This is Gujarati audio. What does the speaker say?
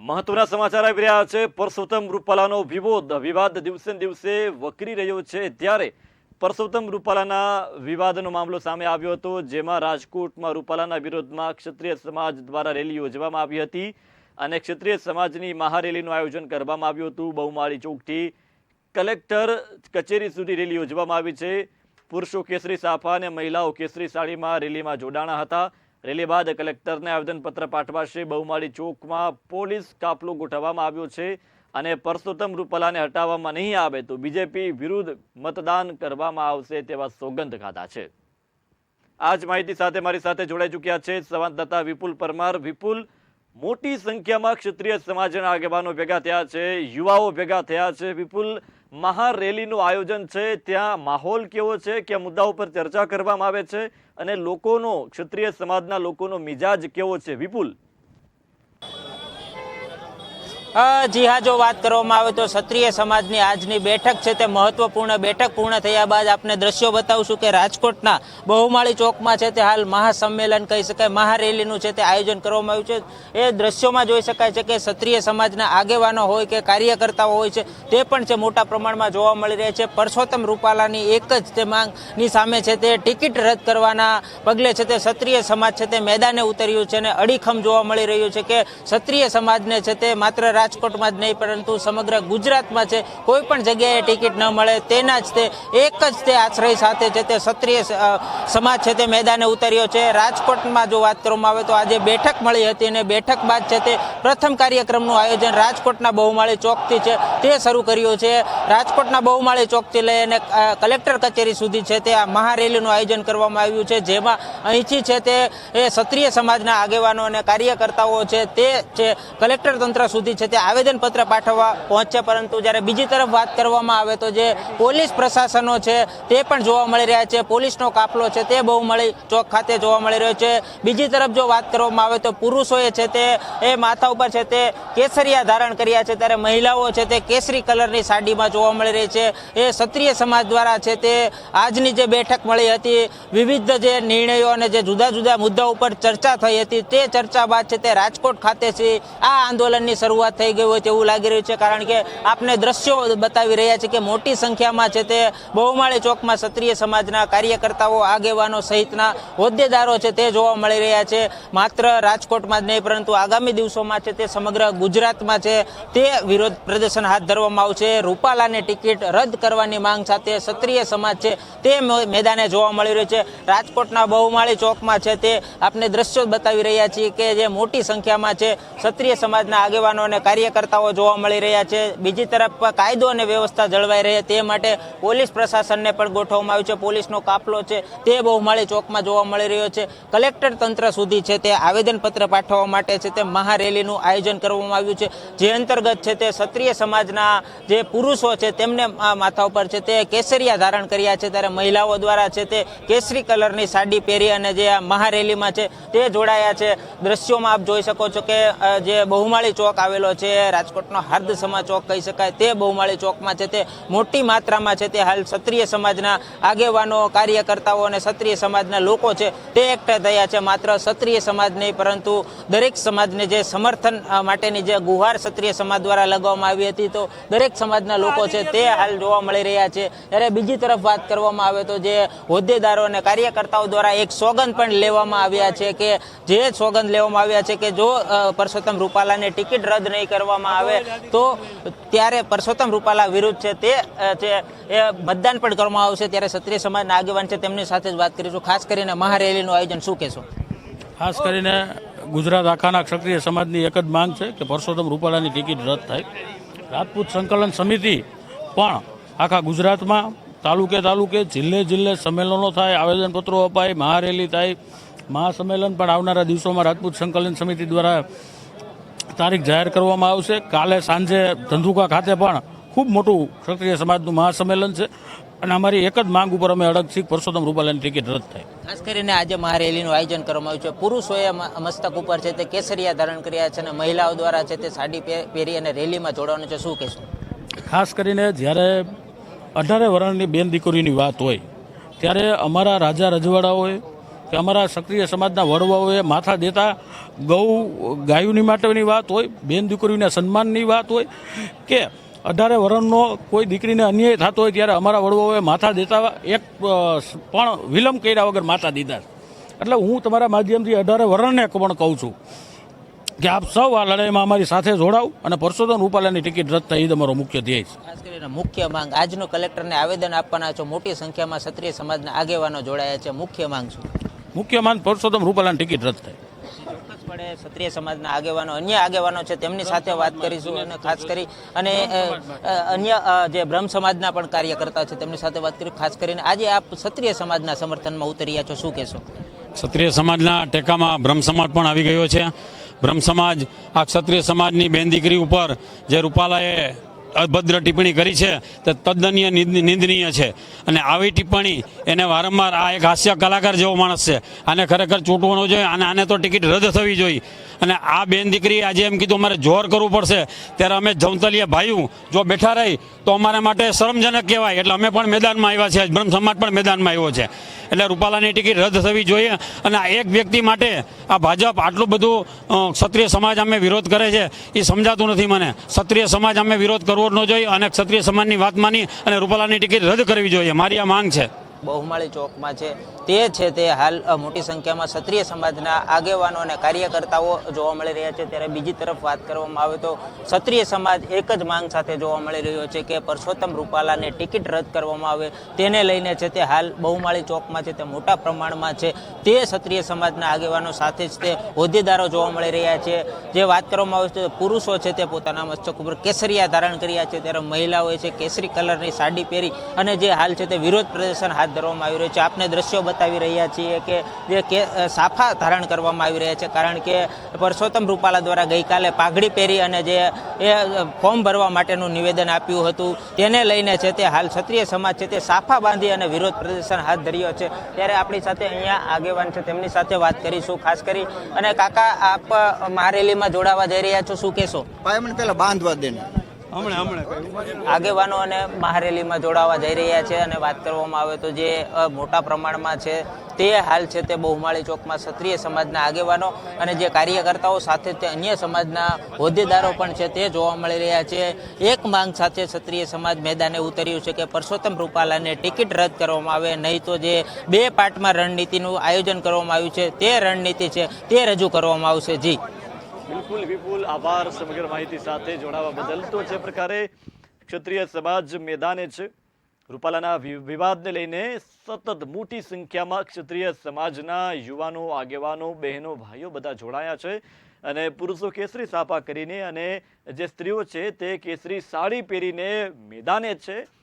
મહત્વના સમાચાર આવી રહ્યા છે. પરસોત્તમ રૂપાલાનો વિવાદ વિવાદ દિવસે દિવસે વકરી રહ્યો છે. ત્યારે પરસોત્તમ રૂપાલાના વિવાદનો મામલો સામે આવ્યો હતો, જેમાં રાજકોટમાં રૂપાલાના વિરોધમાં ક્ષત્રિય સમાજ દ્વારા રેલી યોજવામાં આવી હતી અને ક્ષત્રિય સમાજની મહારેલીનું આયોજન કરવામાં આવ્યું હતું. બહુમાળી ચોકથી કલેક્ટર કચેરી સુધી રેલી યોજવામાં આવી છે. પુરુષો કેસરી સાફા અને મહિલાઓ કેસરી સાડીમાં રેલીમાં જોડાણા હતા. રેલી બાદ કલેક્ટરને આવેદનપત્ર પાઠવાશે બહુમાળી ચોકમાં પોલીસ કાફલો ગોઠવવામાં આવ્યો છે અને પરસોત્તમ રૂપાલાને હટાવવામાં નહીં આવે તો બીજેપી વિરુદ્ધ મતદાન કરવામાં આવશે તેવા સોગંદ ખાધા છે. આ જ માહિતી સાથે મારી સાથે જોડાઈ ચૂક્યા છે સંવાદદાતા વિપુલ પરમાર. વિપુલ, મોટી સંખ્યામાં ક્ષત્રિય સમાજના આગેવાનો ભેગા થયા છે, યુવાઓ ભેગા થયા છે. વિપુલ મહારેલીનું આયોજન છે. ત્યાં માહોલ કેવો છે કે મુદ્દાઓ પર ચર્ચા કરવામાં આવે છે અને લોકોનો ક્ષત્રિય સમાજના લોકોનો મિજાજ કેવો છે? વિપુલ. જી હા જો વાત કરવામાં આવે તો ક્ષત્રિય સમાજની આજની બેઠક છે તે મહત્વપૂર્ણ બેઠક પૂર્ણ થયા બાદ આપને દ્રશ્યો બતાવશું કે રાજકોટના બહુમાળી ચોકમાં છે તે હાલ મહાસંમેલન કહી શકાય, મહારેલીનું છે તે આયોજન કરવામાં આવ્યું છે. એ દ્રશ્યોમાં જોઈ શકાય છે કે ક્ષત્રિય સમાજના આગેવાનો હોય કે કાર્યકર્તાઓ હોય છે તે પણ છે મોટા પ્રમાણમાં જોવા મળી રહ્યા છે. પરસોત્તમ રૂપાલાની એક જ તે માંગની સામે છે તે ટિકિટ રદ કરવાના પગલે છે તે ક્ષત્રિય સમાજ છે તે મેદાને ઉતર્યું છે અને અડીખમ જોવા મળી રહ્યું છે કે ક્ષત્રિય સમાજને છે તે માત્ર રાજકોટમાં જ નહીં, પરંતુ સમગ્ર ગુજરાતમાં છે. કોઈ પણ જગ્યાએ ટિકિટ ન મળે, તેના જ તે, એક જ તે આશ્રય સાથે છે તે ક્ષત્રિય સમાજ છે તે મેદાને ઉતર્યો છે. રાજકોટમાં જો વાત કરવામાં આવે તો આજે બેઠક મળી હતી અને બેઠક બાદ છે તે પ્રથમ કાર્યક્રમનું આયોજન રાજકોટના બહુમાળી ચોકથી છે તે શરૂ કર્યું છે. રાજકોટના બહુમાળી ચોકથી લઈ અને કલેક્ટર કચેરી સુધી છે તે આ મહારેલીનું આયોજન કરવામાં આવ્યું છે, જેમાં અહીંથી છે તે એ ક્ષત્રિય સમાજના આગેવાનો અને કાર્યકર્તાઓ છે તે છે કલેક્ટર તંત્ર સુધી છે તે આવેદનપત્ર પાઠવવા પહોંચે, પરંતુ જ્યારે બીજી તરફ વાત કરવામાં આવે તો જે પોલીસ પ્રશાસનો છે તે પણ જોવા મળી રહ્યા છે, પોલીસનો કાફલો છે તે બહુ મળી ચોક ખાતે જોવા મળી રહ્યો છે. બીજી તરફ જો વાત કરવામાં આવે તો પુરુષોએ છે તે, એ માથા ઉપર છે તે કેસરિયા ધારણ કર્યા છે. ત્યારે મહિલાઓ છે તે કેસરી કલરની સાડીમાં જોવા મળી રહી છે. એ ક્ષત્રિય સમાજ દ્વારા છે તે આજની જે બેઠક મળી હતી, વિવિધ જે નિર્ણયો અને જે જુદા જુદા મુદ્દાઓ ઉપર ચર્ચા થઈ હતી. તે ચર્ચા બાદ છે તે રાજકોટ ખાતે છે આ આંદોલનની શરૂઆત થઈ ગયું હોય તેવું લાગી રહ્યું છે, કારણ કે આપને દ્રશ્યો બતાવી રહ્યા છે કે મોટી સંખ્યામાં છે તે બહુમાળી ચોકમાં ક્ષત્રિય સમાજના કાર્યકર્તાઓ, આગેવાનો સહિતના હોદ્દેદારો છે તે જોવા મળી રહ્યા છે. માત્ર રાજકોટમાં જ નહીં, પરંતુ આગામી દિવસોમાં છે તે સમગ્ર ગુજરાતમાં છે તે વિરોધ પ્રદર્શન હાથ ધરવામાં આવશે. રૂપાલાની ટિકિટ રદ કરવાની માંગ સાથે ક્ષત્રિય સમાજ છે તે મેદાને જોવા મળી રહ્યું છે. રાજકોટના બહુમાળી ચોકમાં છે તે આપને દ્રશ્યો બતાવી રહ્યા છીએ કે જે મોટી સંખ્યામાં છે ક્ષત્રિય સમાજના આગેવાનો અને કાર્યકર્તાઓ જોવા મળી રહ્યા છે. બીજી તરફ કાયદો અને વ્યવસ્થા જળવાઈ રહે તે માટે પોલીસ પ્રશાસનને પણ ગોઠવવામાં આવ્યું છે. પોલીસનો કાફલો છે તે બહુમાળી ચોકમાં જોવા મળી રહ્યો છે. કલેક્ટર તંત્ર સુધી છે તે આવેદનપત્ર પાઠવવા માટે છે તે મહારેલીનું આયોજન કરવામાં આવ્યું છે. જે અંતર્ગત છે તે ક્ષત્રિય સમાજના જે પુરુષો છે તેમને માથા ઉપર છે તે કેસરિયા ધારણ કર્યા છે. ત્યારે મહિલાઓ દ્વારા છે તે કેસરી કલરની સાડી પહેરી અને જે આ મહારેલીમાં છે તે જોડાયા છે. દ્રશ્યોમાં આપ જોઈ શકો છો કે જે બહુમાળી ચોક આવેલો છે રાજકોટનો હાર્દ સમા ચોક કહી શકાય, તે બહુમાળી ચોકમાં છે તે, મોટી માત્રામાં છે તે હાલ ક્ષત્રિય સમાજના આગેવાનો, કાર્યકર્તાઓ અને ક્ષત્રિય સમાજના લોકો છે તે એકઠા થયા છે. માત્ર ક્ષત્રિય સમાજ નહીં, પરંતુ દરેક સમાજને જે સમર્થન માટેની જે ગુહાર ક્ષત્રિય સમાજ દ્વારા લગાવવામાં આવી હતી, તો દરેક સમાજના લોકો છે તે હાલ જોવા મળી રહ્યા છે. ત્યારે બીજી તરફ વાત કરવામાં આવે તો જે હોદ્દેદારો અને કાર્યકર્તાઓ દ્વારા એક સોગંદ પણ લેવામાં આવ્યા છે કે, જે સોગંદ લેવામાં આવ્યા છે કે જો પરસોત્તમ રૂપાલાને ટિકિટ રદ નહીં કરવામાં આવે તો ત્યારે પરસોત્તમ રૂપાલા વિરુદ્ધ છે તે છે એ મતદાન પણ કરવામાં આવશે ત્યારે ક્ષત્રિય સમાજના આગેવાન છે તેમની સાથે જ વાત કરીશું. ખાસ કરીને મહારેલીનું આયોજન શું કહેશો? ખાસ કરીને ગુજરાત આખાના ક્ષત્રિય સમાજની એક જ માંગ છે કે પરસોત્તમ રૂપાલાની ટિકિટ રદ થાય. રાજપૂત સંકલન સમિતિ પણ આખા ગુજરાતમાં તાલુકે તાલુકે જિલ્લે જિલ્લે સંમેલનો થાય, આવેદનપત્રો અપાય, મહારેલી થાય. મહાસંમેલન પણ આવનારા દિવસોમાં રાજપૂત સંકલન સમિતિ દ્વારા તારીખ જાહેર કરવામાં આવશે. કાલે સાંજે ધંધુકા ખાતે પણ ખૂબ મોટું ક્ષત્રિય સમાજનું મહાસંમેલન છે. અને અમારી એક જ માંગ ઉપર અમે અડગ છીએ પરસોત્તમ રૂપાલાની ટિકિટ રદ થાય. ખાસ કરીને આજે મહારેલીનું આયોજન કરવામાં આવ્યું છે. પુરુષોએ મસ્તક ઉપર છે તે કેસરિયા ધારણ કર્યા છે અને મહિલાઓ દ્વારા છે તે સાડી પહે- પહેરી અને રેલીમાં જોડવાનું છે. શું કહેશો? ખાસ કરીને જ્યારે અઢારે વર્ણની બેન દીકરીની વાત હોય ત્યારે અમારા રાજા રજવાડાઓએ કે અમારા સક્રિય સમાજના વડવાઓએ માથા દેતા ગૌ ગાયુની માટેની વાત હોય, બેન દીકરીઓના સન્માનની વાત હોય, કે અઢારે વરણનો કોઈ દીકરીને અન્યાય થતો હોય ત્યારે અમારા વડવાઓએ માથા દેતા એક પણ વિલંબ કર્યા વગર માથા દીધા. એટલે હું તમારા માધ્યમથી અઢારે વરણને પણ કહું છું કે આપ સૌ આ લડાઈમાં અમારી સાથે જોડાવ અને પરસોત્તમ રૂપાલાની ટિકિટ રદ એ તમારો મુખ્ય ધ્યેય છે. ખાસ કરીને મુખ્ય માંગ. આજનો કલેક્ટરને આવેદન આપવાના છો, મોટી સંખ્યામાં ક્ષત્રિય સમાજના આગેવાનો જોડાયા છે. મુખ્ય માંગ શું? મુખ્ય માન પરસોત્તમ રૂપાલાની ટિકિટ રદ થાય. ચોક્કસપણે ક્ષત્રિય સમાજના આગેવાનો અન્ય આગેવાનો છે તેમની સાથે વાત કરીશું અને ખાસ કરી અને અન્ય જે બ્રહ્મ સમાજના પણ કાર્યકર્તા છે તેમની સાથે વાત કરી ખાસ કરીને આજે આપ ક્ષત્રિય સમાજના સમર્થનમાં ઉતર્યા છો શું કહેશો? ક્ષત્રિય સમાજના ટેકામાં બ્રહ્મ સમાજ પણ આવી ગયો છે. બ્રહ્મ સમાજ આ ક્ષત્રિય સમાજની બેન દીકરી ઉપર જે રૂપાલાએ અભદ્ર ટિપ્પણી કરી છે તે તદ્દનીય નિંદ- નિંદનીય છે. અને આવી ટિપ્પણી એને વારંવાર આ એક હાસ્ય કલાકાર જેવો માણસ છે. આને ખરેખર ચૂંટવાનો જોઈએ, અને આને તો ટિકિટ રદ થવી જોઈએ. અને આ બેન દીકરી આજે એમ કીધું, અમારે જોર કરવું પડશે. ત્યારે અમે જમતલીએ ભાઈઓ જો બેઠા રહી, તો અમારા માટે શરમજનક કહેવાય. એટલે અમે પણ મેદાનમાં આવ્યા છે બ્રહ્મ સમાજ પણ મેદાનમાં આવ્યો છે. એટલે રૂપાલાની ટિકિટ રદ થવી જોઈએ અને આ એક વ્યક્તિ માટે આ ભાજપ આટલું બધું ક્ષત્રિય સમાજ અમે વિરોધ કરે છે, એ સમજાતું નથી મને. ક્ષત્રિય સમાજ અમે વિરોધ કરવો ન જોઈએ અને ક્ષત્રિય સમાજની વાત માની અને રૂપાલાની ટિકિટ રદ કરવી જોઈએ. મારી આ માંગ છે. બહુમાળી ચોકમાં છે. તે છે તે હાલ મોટી સંખ્યામાં ક્ષત્રિય સમાજના આગેવાનો અને કાર્યકર્તાઓ જોવા મળી રહ્યા છે. ત્યારે બીજી તરફ વાત કરવામાં આવે તો ક્ષત્રિય સમાજ એક જ માંગ સાથે જોવા મળી રહ્યો છે કે પરસોત્તમ રૂપાલાને ટિકિટ રદ કરવામાં આવે. તેને લઈને છે તે હાલ બહુમાળી ચોકમાં છે તે મોટા પ્રમાણમાં છે. તે ક્ષત્રિય સમાજના આગેવાનો સાથે જ તે હોદ્દેદારો જોવા મળી રહ્યા છે. જે વાત કરવામાં આવે છે, પુરુષો છે તે પોતાના મસ્તક ઉપર કેસરિયા ધારણ કર્યા છે. ત્યારે મહિલાઓએ છે કેસરી કલરની સાડી પહેરી અને જે હાલ છે તે વિરોધ પ્રદર્શન હાથ ધરવામાં આવી રહ્યો છે. આપને દ્રશ્યો બતાવી રહ્યા છીએ કે જે કે સાફા ધારણ કરવામાં આવી રહ્યા છે. કારણ કે પરસોત્તમ રૂપાલા દ્વારા ગઈકાલે પાઘડી પહેરી અને જે, એ ફોર્મ ભરવા માટેનું નિવેદન આપ્યું હતું, તેને લઈને છે તે હાલ ક્ષત્રિય સમાજ છે તે સાફા બાંધી અને વિરોધ પ્રદર્શન હાથ ધર્યો છે. ત્યારે આપણી સાથે અહીંયા આગેવાન છે, તેમની સાથે વાત કરીશું, ખાસ કરી. અને કાકા, આપ મહારેલીમાં જોડાવા જઈ રહ્યા છો. શું કહેશો? મને પેલા બાંધવા દે ને આગેવાનો અને મહારેલીમાં જોડાવા જઈ રહ્યા છે અને વાત કરવામાં આવે તો જે મોટા પ્રમાણમાં છે તે હાલ છે તે બહુમાળી ચોકમાં ક્ષત્રિય સમાજના આગેવાનો અને જે કાર્યકર્તાઓ સાથે તે અન્ય સમાજના હોદ્દેદારો પણ છે તે જોવા મળી રહ્યા છે. એક માંગ સાથે ક્ષત્રિય સમાજ મેદાને ઉતર્યું છે કે પરસોત્તમ રૂપાલાને ટિકિટ રદ કરવામાં આવે, નહીં તો જે બે પાર્ટમાં રણનીતિનું આયોજન કરવામાં આવ્યું છે તે રણનીતિ છે તે રજૂ કરવામાં આવશે. જી. બિલકુલ વિપુલ આભાર સમગ્ર માહિતી સાથે જોડાવા બદલ. તો જે પ્રકારે ક્ષત્રિય સમાજ મેદાને છે, રૂપાલાના વિવાદને લઈને સતત મોટી સંખ્યામાં ક્ષત્રિય સમાજના યુવાનો, આગેવાનો, બહેનો, ભાઈઓ બધા જોડાયા છે અને પુરુષો કેસરી સાફા કરીને અને જે સ્ત્રીઓ છે તે કેસરી સાડી પહેરીને મેદાને છે.